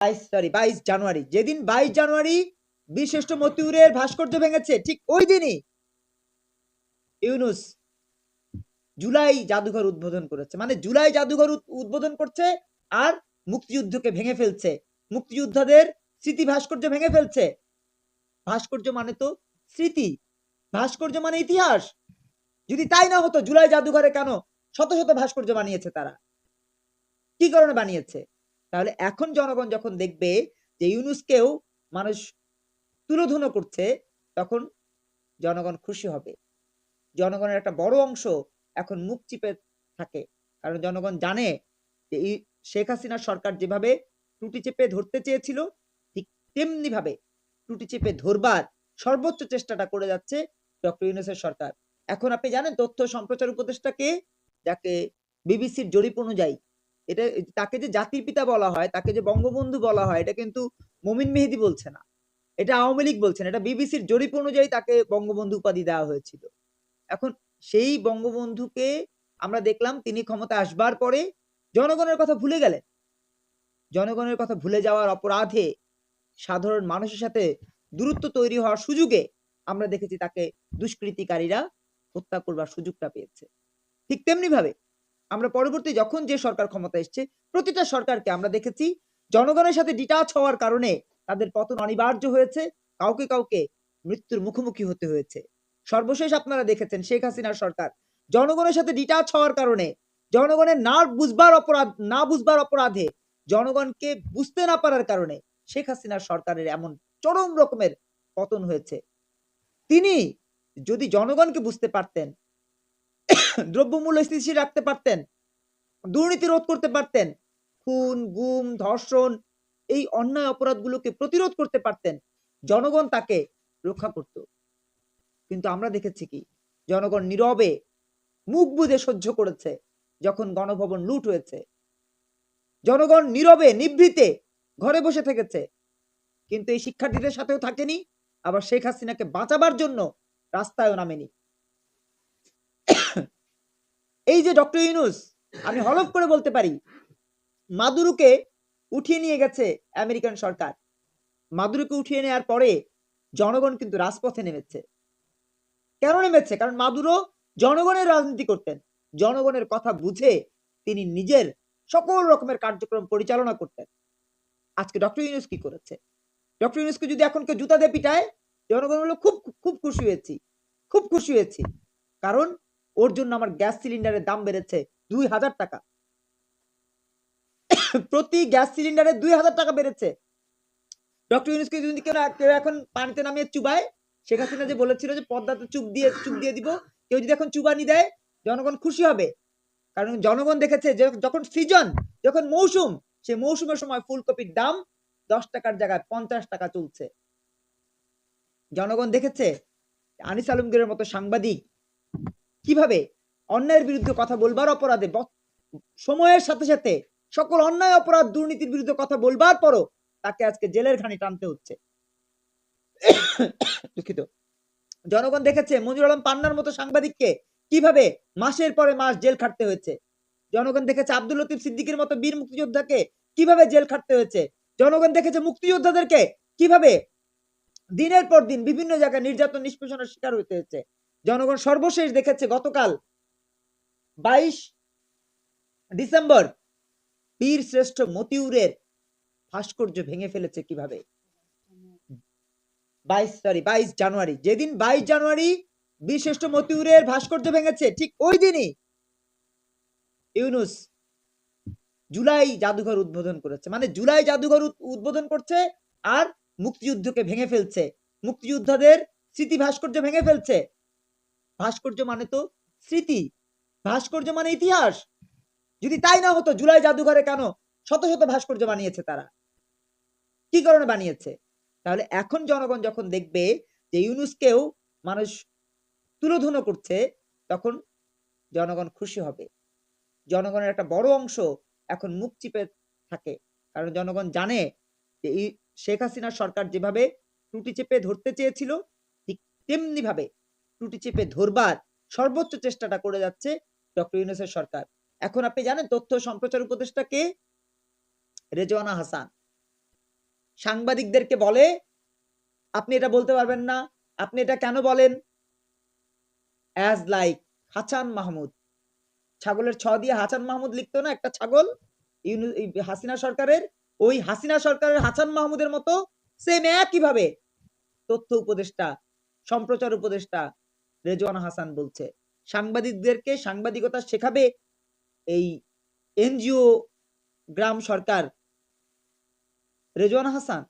বাইশ সরি বাইশ জানুয়ারি। যেদিন বাইশ জানুয়ারি বীরশ্রেষ্ঠ মতিউরের ভাস্কর্য ভেঙেছে, ঠিক ওই দিনই ইউনুস জুলাই জাদুঘর উদ্বোধন করেছে। মানে জুলাই জাদুঘর উদ্বোধন করছে আর মুক্তিযুদ্ধকে ভেঙে ফেলছে। মুক্তিযোদ্ধাদের স্মৃতি ভাস্কর্য ভেঙে ফেলছে। ভাস্কর্য মানে তো স্মৃতি। ভাস্কর্য মানে ইতিহাস। যদি তাই না হতো, জুলাই জাদুঘরে কেন শত শত ভাস্কর্য বানিয়েছে তারা? কি কারণে বানিয়েছে? তাহলে এখন জনগণ যখন দেখবে যে ইউনুসকেও মানুষ তুলোধুনো করছে, তখন জনগণ খুশি হবে। জনগণের একটা বড় অংশ এখন মুখ চিপে থাকে, কারণ জনগণ জানে যে শেখ হাসিনার সরকার যেভাবে টুটি চেপে ধরতে চেয়েছিল, ঠিক তেমনি ভাবে টুটি চেপে ধরবার সর্বোচ্চ চেষ্টাটা করে যাচ্ছে ডক্টর ইউনুসের সরকার। এখন আপনি জানেন তথ্য সম্প্রচার উপদেষ্টাকে যাকে বিবিসির জরিপ অনুযায়ী এটা তাকে যে জাতির পিতা বলা হয়, তাকে যে বঙ্গবন্ধু বলা হয়, এটা কিন্তু মমিন মেহেদি বলছে না। এটা আওয়ামী লীগ বলছেন এটা বিবিসির জরিপ অনুযায়ী তাকে বঙ্গবন্ধু উপাধি দেওয়া হয়েছিল। এখন সেই বঙ্গবন্ধুকে আমরা দেখলাম তিনি ক্ষমতা আসবার পরে জনগণের কথা ভুলে গেলেন। জনগণের কথা ভুলে যাওয়ার অপরাধে সাধারণ মানুষের সাথে দূরত্ব তৈরি হওয়ার সুযোগে আমরা দেখেছি তাকে দুষ্কৃতিকারীরা হত্যা করবার সুযোগটা পেয়েছে। ঠিক তেমনি ভাবে আমরা পরবর্তী যখন যে সরকার ক্ষমতা এসছে, প্রতিটা সরকারকে আমরা দেখেছি, জনগণের সাথে ডিটাচ হওয়ার কারণে তাদের পতন অনিবার্য হয়েছে, কাউকে কাউকে মৃত্যুর মুখোমুখি হতে হয়েছে। সর্বশেষ আপনারা দেখেছেন শেখ হাসিনার সরকার। জনগণের সাথে ডিটাচ হওয়ার কারণে, জনগণের না বুঝবার অপরাধ, না বুঝবার অপরাধে জনগণকে বুঝতে না পারার কারণে শেখ হাসিনার সরকারের এমন চরম রকমের পতন হয়েছে। তিনি যদি জনগণকে বুঝতে পারতেন দ্রব্যমূল্য স্থিতিশীল রাখতে পারতেন, দুর্নীতি রোধ করতে পারতেন, খুন, গুম, ধর্ষণ, এই অন্যায় অপরাধগুলোকে প্রতিরোধ করতে পারতেন, জনগণ তাকে রক্ষা করত। কিন্তু আমরা দেখেছি কি, জনগণ নীরবে মুখ বুঝে সহ্য করেছে যখন গণভবন লুট হয়েছে। জনগণ নীরবে, নিভৃতে ঘরে বসে থেকেছে। কিন্তু এই শিক্ষার্থীদের সাথেও থাকেনি, আবার শেখ হাসিনাকে বাঁচাবার জন্য রাস্তায়ও নামেনি। এই যে ডক্টর ইউনুস আমি হলফ করে বলতে পারি, মাদুরুকে উঠিয়ে নিয়ে গেছে আমেরিকান সরকার। মাদুরুকে উঠিয়ে নেওয়ার পরে জনগণ কিন্তু রাজপথে নেমেছে। কেন নেমেছে? কারণ মাদুরো জনগণের রাজনীতি করতেন। জনগণের কথা বুঝে তিনি নিজের সকল রকমের কার্যক্রম পরিচালনা করতেন। আজকে ডক্টর ইউনুস কি করেছে? ডক্টর ইউনুসকে যদি এখন কেউ জুতা দিয়ে পিটায়, জনগণ হলো খুব খুব খুশি হয়েছি। খুব খুশি হয়েছি। কারণ ওর জন্য আমার গ্যাস সিলিন্ডারের দাম বেড়েছে দুই হাজার টাকা। প্রতি গ্যাস সিলিন্ডারে দুই হাজার টাকা বেড়েছে। ডক্টর ইউনুসকে যদি কেউ কেউ এখন পানিতে নামিয়ে চুবায়, শেখ হাসিনা যে বলেছিল যে পদ্মাতে চুপ দিয়ে চুপ দিয়ে দিব, কেউ যদি এখন চুবানি দেয়, জনগণ খুশি হবে। কারণ জনগণ দেখেছে যে যখন সিজন, যখন মৌসুম, সে মৌসুমের সময় ফুলকপির দাম দশ টাকার জায়গায় পঞ্চাশ টাকা চলছে। জনগণ দেখেছে, আনিস আলমগীরের মতো সাংবাদিক কীভাবে অন্যায়ের বিরুদ্ধে কথা বলবার অপরাধে সময়ের সাথে সাথে সকল অন্যায়, অপরাধ, দুর্নীতির বিরুদ্ধে কথা বলবার পরও তাকে আজকে জেলের ঘানি টানতে হচ্ছে। দুঃখিত। জনগণ দেখেছে মঞ্জুর আলম পান্নার মতো সাংবাদিককে কীভাবে মাসের পরে মাস জেল খাটতে হয়েছে। জনগণ দেখেছে আব্দুল লতিফ সিদ্দিকের মতো বীর মুক্তিযোদ্ধাকে কীভাবে জেল খাটতে হয়েছে। জনগণ দেখেছে মুক্তিযোদ্ধাদেরকে কীভাবে দিনের পর দিন বিভিন্ন জায়গায় নির্যাতন, নিষ্পেষণের শিকার হতে হয়েছে। জনগণ সর্বশেষ দেখেছে গতকাল বাইশ ডিসেম্বর বীর শ্রেষ্ঠ মতিউরের ভাস্কর্য ভেঙে ফেলেছে কীভাবে? বাইশ সরি বাইশ জানুয়ারি। যেদিন বাইশ জানুয়ারি বীর শ্রেষ্ঠ মতিউরের ভাস্কর্য ভেঙেছে, ঠিক ওই দিনই ইউনুস জুলাই জাদুঘর উদ্বোধন করেছে। মানে জুলাই জাদুঘর উদ্বোধন করছে আর মুক্তিযুদ্ধকে ভেঙে ফেলছে। মুক্তিযোদ্ধাদের স্মৃতি ভাস্কর্য ভেঙে ফেলছে। ভাস্কর্য মানে তো স্মৃতি, ভাস্কর্য মানে ইতিহাস। যদি তাই না হতো, জুলাই জাদুঘরে কেন শত শত ভাস্কর্য বানিয়েছে তারা? কি কারণে বানিয়েছে? তাহলে এখন জনগণ যখন দেখবে যে ইউনুসকেও মানুষ তুলোধুনো করছে, তখন জনগণ খুশি হবে। জনগণের একটা বড় অংশ এখন মুখ চিপে থাকে। কারণ জনগণ জানে যে শেখ হাসিনার সরকার যেভাবে ত্রুটি চেপে ধরতে চেয়েছিল, ঠিক তেমনি টুটি চেপে ধরবার সর্বোচ্চ চেষ্টাটা করে যাচ্ছে ডক্টর ইউনুসের সরকার। এখন আপনি জানেন তথ্য সম্প্রচার উপদেষ্টাকে রেজওয়ানা হাসান। সাংবাদিকদেরকে বলে, আপনি এটা বলতে পারবেন না, আপনি এটা কেন বলেন? As like Hasan Mahmud. ছাগলের ছ দিয়ে হাসান মাহমুদ লিখতো না একটা ছাগল? হাসিনা সরকারের, ওই হাসিনা সরকারের হাসান মাহমুদের মতো সেম একইভাবে তথ্য উপদেষ্টা, সম্প্রচার উপদেষ্টা রেজওয়ান হাসান বলছে সাংবাদিকদেরকে সাংবাদিকতা শেখাবে এই এনজিও গ্রাম সরকার। রেজওয়ান হাসান